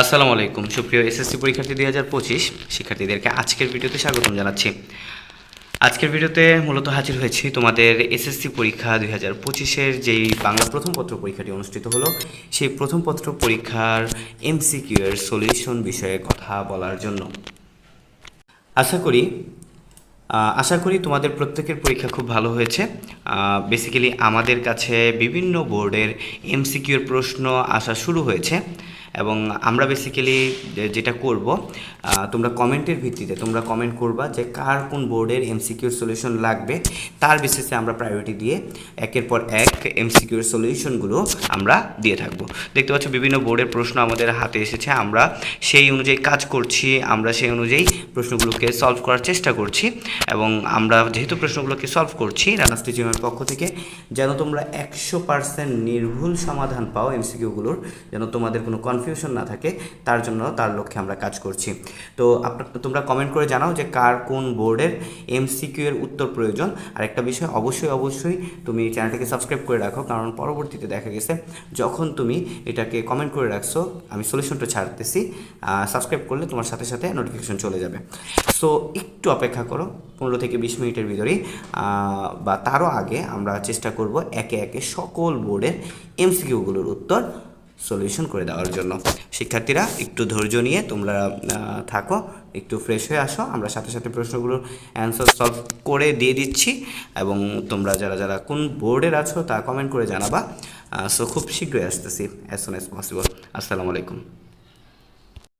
আসসালামু আলাইকুম। সুপ্রিয় এসএসসি পরীক্ষার্থী দুই হাজার পঁচিশ শিক্ষার্থীদেরকে আজকের ভিডিওতে স্বাগতম জানাচ্ছি। আজকের ভিডিওতে মূলত হাজির হয়েছি তোমাদের এসএসসি পরীক্ষা দুই হাজার পঁচিশের যেই বাংলা প্রথম পত্র পরীক্ষাটি অনুষ্ঠিত হলো, সেই প্রথম পত্র পরীক্ষার এমসিকিউ সলিউশন বিষয়ে কথা বলার জন্য। আশা করি আশা করি তোমাদের প্রত্যেকের পরীক্ষা খুব ভালো হয়েছে। বেসিক্যালি আমাদের কাছে বিভিন্ন বোর্ডের এমসিকিউর প্রশ্ন আসা শুরু হয়েছে। এবং আমরা বেসিক্যালি যেটা করব তোমরা কমেন্টের ভিত্তিতে তোমরা কমেন্ট করবা যে কার কোন বোর্ডের এমসিকিউর সলিউশন লাগবে। তার বেসিসে আমরা প্রায়োরিটি দিয়ে একের পর এক এমসিকিউর সলিউশনগুলো আমরা দিয়ে থাকব। দেখতে পাচ্ছ বিভিন্ন বোর্ডের প্রশ্ন আমাদের হাতে এসেছে। আমরা সেই অনুযায়ী কাজ করছি, আমরা সেই অনুযায়ী প্রশ্নগুলোকে সলভ করার চেষ্টা করছি এবং আমরা যেহেতু প্রশ্নগুলোকে সলভ করছি রানা টিচিংয়ের পক্ষ থেকে, যেন তোমরা একশো পার্সেন্ট নির্ভুল সমাধান পাও এমসিকিউগুলোর যেন তোমাদের কোনো কনফিউশন না থাকে, তার জন্য তার লক্ষ্যে আমরা কাজ করছি। তো আপনার তোমরা কমেন্ট করে জানাও যে কার কোন বোর্ডের এমসিকিউ এর উত্তর প্রয়োজন। আর একটা বিষয় অবশ্যই অবশ্যই তুমি চ্যানেলটাকে সাবস্ক্রাইব করে রাখো, কারণ পরবর্তীতে দেখা গেছে, যখন তুমি এটাকে কমেন্ট করে রাখছো, আমি সলিউশনটা ছাড়তেছি সাবস্ক্রাইব করলে তোমার সাথে সাথে নোটিফিকেশন চলে যাবে। সো একটু অপেক্ষা করো, পনেরো থেকে বিশ মিনিটের ভিতরেই বা তারও আগে আমরা চেষ্টা করব একে একে সকল বোর্ডের এমসিকিউগুলোর উত্তর সলিউশন করে দেওয়ার জন্য। শিক্ষার্থীরা, একটু ধৈর্য নিয়ে তোমরা থাকো, একটু ফ্রেশ হয়ে আসো। আমরা সাথে সাথে প্রশ্নগুলোর অ্যান্সার সলভ করে দিয়ে দিচ্ছি। এবং তোমরা যারা যারা কোন বোর্ডের আছো, তা কমেন্ট করে জানাবা। সো খুব শীঘ্রই আসতেছি অ্যাজ সুন অ্যাজ পসিবল আসসালামু আলাইকুম।